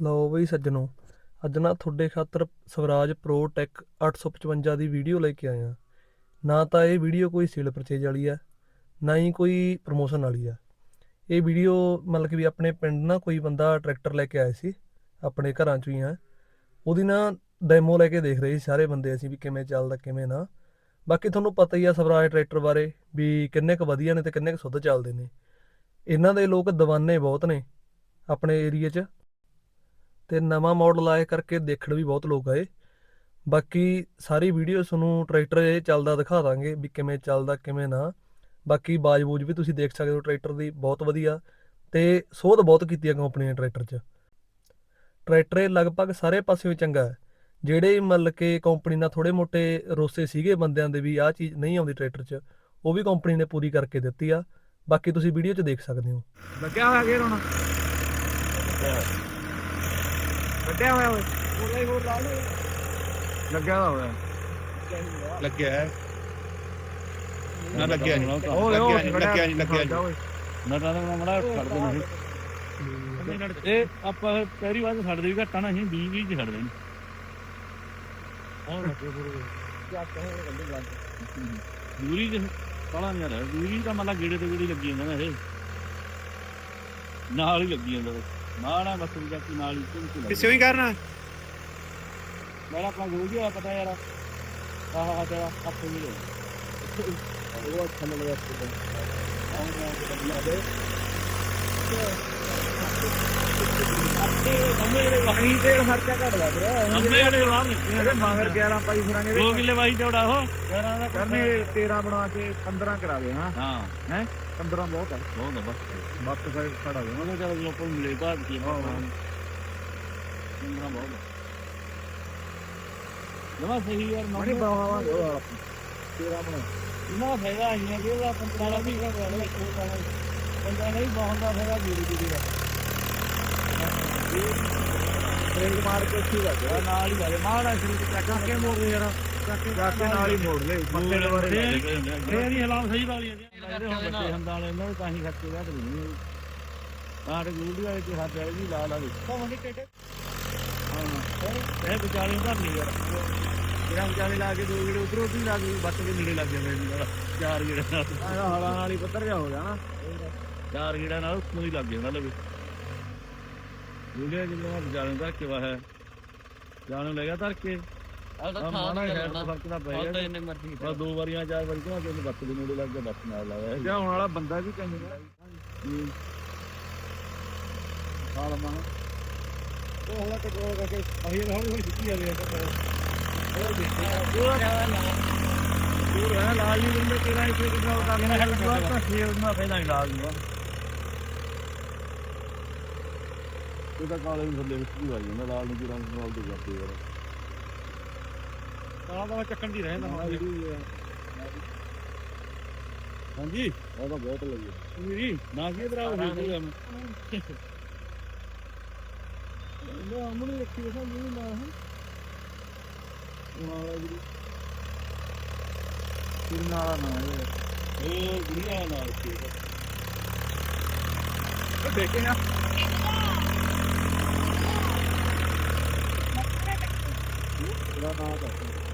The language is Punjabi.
ਲਓ ਬਈ ਸੱਜਣੋ, ਅੱਜ ਨਾ ਤੁਹਾਡੇ ਖਾਤਰ ਸਵਰਾਜ ਪ੍ਰੋ ਟੈਕ 855 ਦੀ ਵੀਡੀਓ ਲੈ ਕੇ ਆਇਆ। ਨਾ ਤਾਂ ਇਹ ਵੀਡੀਓ ਕੋਈ ਸੇਲ ਪਰਚੇਜ ਵਾਲੀ ਆ, ਨਾ ਹੀ ਕੋਈ ਪ੍ਰਮੋਸ਼ਨ ਵਾਲੀ ਆ। ਇਹ ਵੀਡੀਓ ਮਤਲਬ ਕਿ ਵੀ ਆਪਣੇ ਪਿੰਡ ਨਾ ਕੋਈ ਬੰਦਾ ਟਰੈਕਟਰ ਲੈ ਕੇ ਆਇਆ ਸੀ, ਆਪਣੇ ਘਰਾਂ ਚੋਂ ਹੀ ਆ। ਉਹਦੀ ਨਾ ਡੈਮੋ ਲੈ ਕੇ ਦੇਖ ਰਹੇ ਸੀ ਸਾਰੇ ਬੰਦੇ ਅਸੀਂ ਵੀ ਕਿਵੇਂ ਚੱਲਦਾ, ਕਿਵੇਂ ਨਾ। ਬਾਕੀ ਤੁਹਾਨੂੰ ਪਤਾ ਹੀ ਆ ਸਵਰਾਜ ਟਰੈਕਟਰ ਬਾਰੇ ਵੀ ਕਿੰਨੇ ਕੁ ਵਧੀਆ ਨੇ ਤੇ ਕਿੰਨੇ ਕੁ ਸੁੱਧ ਚੱਲਦੇ ਨੇ। ਇਹਨਾਂ ਦੇ ਲੋਕ ਦੀਵਾਨੇ ਬਹੁਤ ਨੇ, ਆਪਣੇ ਏਰੀਆ 'ਚ। ਤੇ ਨਵਾਂ ਮਾਡਲ ਆਏ ਕਰਕੇ ਦੇਖਣ ਵੀ ਬਹੁਤ ਲੋਕ ਆਏ। ਬਾਕੀ ਸਾਰੀ ਵੀਡੀਓ ਤੁਹਾਨੂੰ ਟਰੈਕਟਰ ਇਹ ਚੱਲਦਾ ਦਿਖਾ ਦਾਂਗੇ ਵੀ ਕਿਵੇਂ ਚੱਲਦਾ ਕਿਵੇਂ ਨਾ। ਬਾਕੀ ਬਾਜ-ਬੂਜ ਵੀ ਤੁਸੀਂ ਦੇਖ ਸਕਦੇ ਹੋ ਟਰੈਕਟਰ ਦੀ ਬਹੁਤ ਵਧੀਆ। ਤੇ ਸੋਧ ਬਹੁਤ ਕੀਤੀ ਹੈ ਕੰਪਨੀ ਨੇ ਟਰੈਕਟਰ 'ਚ। ਟਰੈਕਟਰ ਇਹ ਲਗਭਗ ਸਾਰੇ ਪਾਸਿਓਂ ਚੰਗਾ ਹੈ। ਜਿਹੜੇ ਮਤਲਬ ਕਿ ਕੰਪਨੀ ਨਾਲ ਥੋੜੇ ਮੋਟੇ ਰੋਸੇ ਸੀਗੇ ਬੰਦਿਆਂ ਦੇ ਵੀ ਆਹ ਚੀਜ਼ ਨਹੀਂ ਆਉਂਦੀ ਟਰੈਕਟਰ 'ਚ ਉਹ ਵੀ ਕੰਪਨੀ ਨੇ ਪੂਰੀ ਕਰਕੇ ਦਿੱਤੀ ਆ। ਬਾਕੀ ਤੁਸੀਂ ਵੀਡੀਓ 'ਚ ਦੇਖ ਸਕਦੇ ਹੋ। ਲੱਗਿਆ ਹੋਇਆ ਗੇਰ ਹੁਣ? ਕੱਢਿਆ ਹੋਇਆ ਓਏ? ਹੋਰ ਲਈ ਹੋਰ ਲਾ ਲਓ ਲੱਗਿਆ ਹੋਇਆ। ਲੱਗਿਆ ਹੈ। ਨਾ ਲੱਗਿਆ ਨਹੀਂ। ਉਹ ਲੱਗਿਆ ਨਹੀਂ ਲੱਗਿਆ ਨਹੀਂ ਲੱਗਿਆ ਨਹੀਂ। ਨਾ ਤਾਂ ਨਾ ਮੜਾ ਛੱਡ ਦੇ ਨਹੀਂ ਇਹ ਆਪਾਂ ਪਹਿਲੀ ਵਾਰ ਛੱਡ ਦੇ ਵੀ ਘਟਾ ਨਾ ਅਸੀਂ 20 20 ਚ ਛੱਡ ਦੇ ਹੋਰ ਦੂਰੀ ਚ ਕਾਲਾ ਨਹੀਂ ਰਿਹਾ ਦੂਰੀ ਤਾਂ ਮਤਲਬ ਗੇੜੇ ਤੇ ਗੇੜੀ ਲੱਗੀ ਜਾਂਦਾ ਨਾ ਇਹ। ਨਾਲ ਹੀ ਲੱਗੀ ਜਾਂਦਾ। ਨਾਲ ਆ ਬਸ ਵੀ ਜਾਕੀ ਨਾਲ ਹੀ ਝੁੰਕੀ ਲੱਗੀ ਪਿੱਛੇ ਹੀ ਕਰਨਾ? ਮੇਰਾ ਆਪਣਾ ਗੋਲ ਜੀ ਆ ਪਤਾ ਯਾਰ ਆਹ ਆ ਤੇਰਾ ਆਪੇ ਮਿਲੇ ਉਹ ਅੱਛਾ ਲੱਗਦਾ ਪਾਣੀ ਤੇ। ਖਰਚਾ ਘਟਦਾ ਵੀਰੇ ਅੰਮੇ ਵਾਲੇ ਵਾਹ ਇਹਦੇ ਮਗਰ 11 ਪਾਈ ਫਿਰਾਂਗੇ 2 ਕਿੱਲੇ ਵਾਹੀ ਚੌੜਾ ਉਹ। ਕਰਨੇ 13 ਬਣਾ ਕੇ 15 ਕਰਾ ਦੇ ਹਾਂ। ਹਾਂ। ਹੈ? 15 ਬਹੁਤ ਹੈ। ਬਹੁਤ ਆ ਬਸ। ਬੱਤ ਸਾਈਡ ਖੜਾ ਦੇ ਉਹਨੇ ਚੱਲ ਲੋਕਾਂ ਨੂੰ ਮਿਲੇ ਬਾਅਦ ਕੀ ਹਾਂ, ਹਾਂ। ਇੰਨਾ ਬਹੁਤ ਨਵਾਂ ਸਹੀ ਯਾਰ ਨਵਾਂ ਬਾਵਾ 13 ਬਣਾ ਨਾ ਫਾਇਦਾ ਆਈਆਂ ਕਿ ਉਹਦਾ 15 ਵੀ ਕਰ ਰਿਹਾ ਪੰਦਰਾਂ ਨਹੀਂ ਬਹੁਤ ਦਾ ਫਾਇਦਾ ਜੀਰੀ ਜੀਰੀ ਦਾ ਬ੍ਰੇਕ ਮਾਰ ਕੇ ਉੱਥੇ ਲੱਗ ਗਿਆ। ਨਾਲ ਹੀ ਵਾਲੇ ਮਾੜਾ ਸ਼ੁਰੂ ਤੋਂ ਚੱਕ ਕੇ ਮੋੜ ਯਾਰ। ਜਾ ਕੇ ਨਾਲ ਹੀ ਮੋੜ ਲੈ ਮੱਥੇ ਦੁਆਰੇ ਲੱਗ ਗਏ। ਇਹ ਨਹੀਂ ਹਲਾਮ ਸਹੀ ਵਾਲੀ ਹੈ ਇਹਦੇ ਹੁਣ ਬੱਚੇ ਹੰਦਾਂ ਵਾਲੇ ਇਹਨਾਂ ਨੂੰ ਤਾਂ ਹੀ ਖਰਚੇ ਵੱਧ ਨਹੀਂ ਆਹ ਤੇ ਗੂੜੀ ਵਾਲੇ ਤੇ ਹੱਥ ਵਾਲੇ। ਵੀ ਲਾ ਲਾ ਦੇ ਇਹ ਵਿਚਾਲੇ ਘਰ ਨਹੀਂ ਯਾਰ। ਜਿਹੜਾ ਵਿਚਾਲੇ ਲਾ ਕੇ ਦੋ ਜਿਹੜੇ ਉਧਰੋਂ ਵੀ ਲਾ ਕੇ ਬੱਤ ਦੇ ਨੇੜੇ ਲੱਗ ਜਾਂਦੇ ਨੇ। ਯਾਰ। ਚਾਰ ਗੇੜਾ ਨਾਲ। ਆਹ ਹਾਲਾਂ ਨਾਲ ਹੀ ਪੱਧਰ ਜਾ ਹੋ ਜਾਣਾ। ਚਾਰ ਗੇੜਾ ਨਾਲ ਉੱਥੋਂ ਹੀ ਲੱਗ ਜਾਂਦਾ ਲਵੇ। ਵੀਡੀਓ ਜਿੰਨਾ ਵਿਚਾਲੇ ਧਰ ਕੇ ਵਾ ਹੈ ਜਾਣੂ ਲੈ ਗਿਆ ਧਰ ਕੇ ਆਹ ਤਾਂ ਥਾਂ ਮਾਣਾ ਨਹੀਂ ਸ਼ਹਿਰ ਕਰਨਾ। ਤੋਂ ਫ਼ਰਕ ਤਾਂ ਪੈ ਉਹ ਤਾਂ ਇੰਨੇ ਮਰਜ਼ੀ ਬਸ ਦੋ ਵਾਰੀਆਂ ਚਾਰ ਵਾਰੀ ਤੋਂ ਤੇ ਬੱਤ ਦੇ ਨੇੜੇ ਲੱਗ ਗਿਆ ਬੱਤ ਨਾਲ ਲਾਇਆ ਜਾਂ ਹੁਣ ਵਾਲਾ ਬੰਦਾ ਵੀ ਚੰਗਾ ਹਾਲ ਮਾ ਉਹ ਹਲਾ ਤੇ ਕੋਲ ਕਰਕੇ ਅਹੀ ਹੌਲੀ ਹੌਲੀ ਸਿੱਧੀ ਜਾਂਦੇ ਆ ਦੂਰ ਹੈ ਲਾਲ ਜੀ ਬੰਦੇ ਤੇਰਾ ਇੱਥੇ ਕਿੰਨਾ ਉਹ ਕਰਨਾ ਹੈ ਦੁਆਰ ਤਾਂ ਫੇਰ ਨਾ ਪਹਿਲਾਂ ਹੀ ਲਾਲ ਨੂੰ ਇਹਦਾ ਕਾਲੇ ਨੂੰ ਥੱਲੇ ਵਿੱਚ ਵੀ ਆ ਜਾਂਦਾ ਲਾਲ ਨੂੰ ਜਿਹੜਾ ਨਾਲ ਦੇ ਜਾਂਦੇ ਯਾਰ ਕਾਲਾ ਦਾ ਚੱਕਣ ਦੀ ਰਹਿੰਦਾ ਹੁਣ ਹਾਂਜੀ? ਉਹ ਤਾਂ ਬਹੁਤ ਲੱਗੀ ਮੇਰੀ? ਨਾ ਕੀ ਭਰਾ ਹੋ ਗਿਆ ਮੈਂ ਇਹ ਅਮਣੀ ਰੱਖੀ ਵੇਖਾਂ ਨਹੀਂ ਨਾ ਹੈ। ਉਹ ਜੀ ਫਿਰ ਨਾਲਾ ਨਾ ਇਹ ਗੁੜੀਆ ਨਾਲ ਸੀ ਦੇਖੇ ਨਾ। don't know that.